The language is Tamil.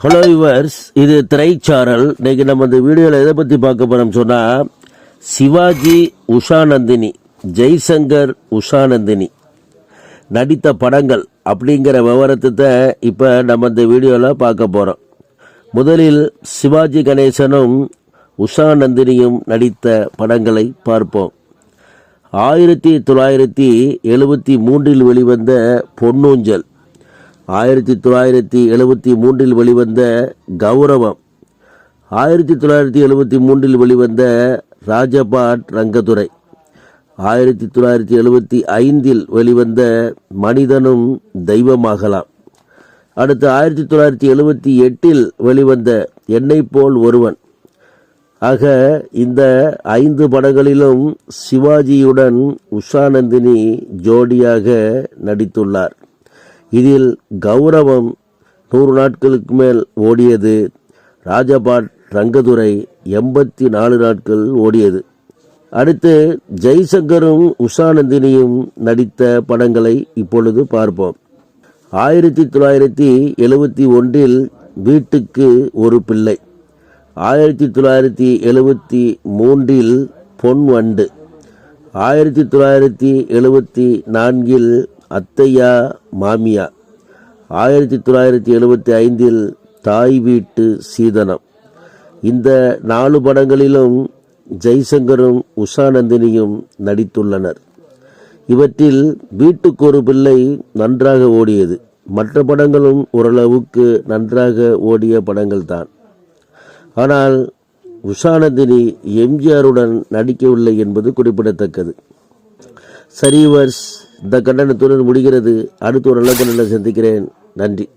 ஹலோ யுவர்ஸ் இது திரைச்சாரல் இன்றைக்கி நம்ம இந்த வீடியோவில் எதை பற்றி பார்க்க போகிறோம்னு சொன்னால் சிவாஜி உஷாநந்தினி ஜெய்சங்கர் உஷாநந்தினி நடித்த படங்கள் அப்படிங்கிற விவரத்தை இப்போ நம்ம இந்த வீடியோவில் பார்க்க போகிறோம் முதலில் சிவாஜி கணேசனும் உஷாநந்தினியும் நடித்த படங்களை பார்ப்போம். ஆயிரத்தி தொள்ளாயிரத்தி எழுபத்தி மூன்றில் வெளிவந்த பொன்னூஞ்சல் ஆயிரத்தி தொள்ளாயிரத்தி எழுபத்தி மூன்றில் வெளிவந்த கௌரவம். ஆயிரத்தி தொள்ளாயிரத்தி எழுபத்தி மூன்றில் வெளிவந்த ராஜபாட் ரங்கதுரை. ஆயிரத்தி தொள்ளாயிரத்தி எழுபத்தி ஐந்தில் வெளிவந்த மனிதனும் தெய்வமாகலாம். அடுத்து ஆயிரத்தி தொள்ளாயிரத்தி எழுபத்தி எட்டில் வெளிவந்த என்னை போல் ஒருவன். ஆக இந்த ஐந்து படங்களிலும் சிவாஜியுடன் உஷாநந்தினி ஜோடியாக நடித்துள்ளார். இதில் கௌரவம் நூறு நாட்களுக்கு மேல் ஓடியது. ராஜபாட் ரங்கதுரை எண்பத்தி நாலு நாட்கள் ஓடியது. அடுத்து ஜெய்சங்கரும் உஷாநந்தினியும் நடித்த படங்களை இப்பொழுது பார்ப்போம். ஆயிரத்தி தொள்ளாயிரத்தி எழுபத்தி ஒன்றில் வீட்டுக்கு ஒரு பிள்ளை. ஆயிரத்தி தொள்ளாயிரத்தி எழுபத்தி மூன்றில் பொன் வண்டு. ஆயிரத்தி தொள்ளாயிரத்தி எழுபத்தி நான்கில் அத்தையா மாமியா? ஆயிரத்தி தொள்ளாயிரத்தி எழுபத்தி ஐந்தில் தாய் வீட்டு சீதனம். இந்த நாலு படங்களிலும் ஜெய்சங்கரும் உஷாநந்தினியும் நடித்துள்ளனர். இவற்றில் வீட்டுக்கு ஒரு பிள்ளை நன்றாக ஓடியது. மற்ற படங்களும் ஓரளவுக்கு நன்றாக ஓடிய படங்கள்தான். ஆனால் உஷாநந்தினி எம்ஜிஆருடன் நடிக்கவில்லை என்பது குறிப்பிடத்தக்கது. சரிவர்ஸ் இந்த கண்டனத்துடன் முடிகிறது. அடுத்து ஒரு நல்ல கண்டனம் சந்திக்கிறேன். நன்றி.